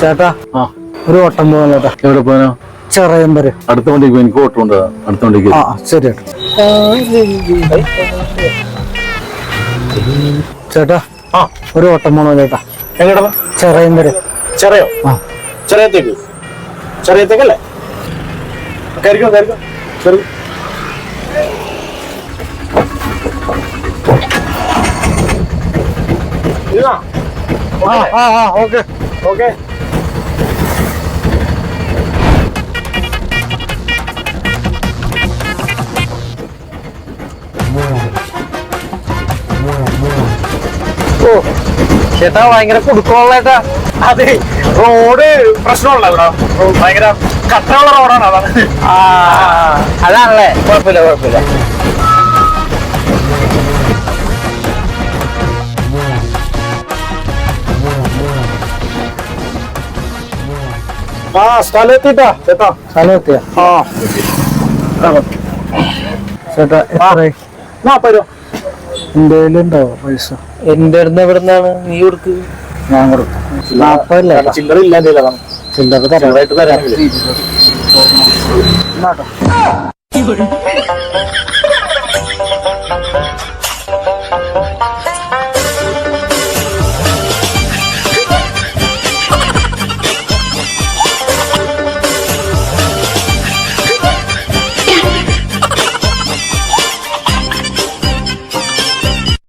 ചേട്ടാ ആ. ഒരു ഓട്ടം പോകാൻ ചേട്ടാ എവിടെ പോകാനോ ചെറിയം വരെ അടുത്ത വണ്ടിക്ക്. എനിക്ക് ഓട്ടം ഉണ്ട്. അടുത്ത വണ്ടിക്ക്. ആ ശരി ചേട്ടാ ചേട്ടാ ആ. ഒരു ഓട്ടം പോണോ ചേട്ടാ? എങ്ങോട്ടാ? ചെറിയം വരെ ചെറിയോ? ആ. ചെറിയത്തേക്ക്. ചെറിയത്തേക്കല്ലേ? കയറിക്കോ കയറിക്കോ. ആ ആ ആ ഓക്കെ. ഓക്കെ. ഓ ചേട്ടാ ഭയങ്കര കുടുക്കമുള്ള ചേട്ടാ അതെ റോഡ് പ്രശ്നമുള്ള ഭയങ്കര കട്ടയുള്ള റോഡാണ് അതാണ്. അതാണല്ലേ? കുഴപ്പമില്ല കുഴപ്പമില്ല. ആ സ്ഥലത്തിട്ടാ ചേട്ടാ. സ്ഥലം എത്തിയ ആ. ചേട്ടാ എത്ര നാപ്പത് രൂപ എന്റെ കയ്യിലുണ്ടാവോ പൈസ? എന്റെ അടുത്ത് എവിടെ നിന്നാണ് നീ കൊടുക്ക്. ഞാൻ കൊടുക്കും. നാപ്പതല്ലേ ചില്ലറ ഇല്ല അതാണ്. ചില്ലറ തരാം. ചില്ലറായിട്ട് തരാമെങ്കിലേ എന്നാട്ടോ.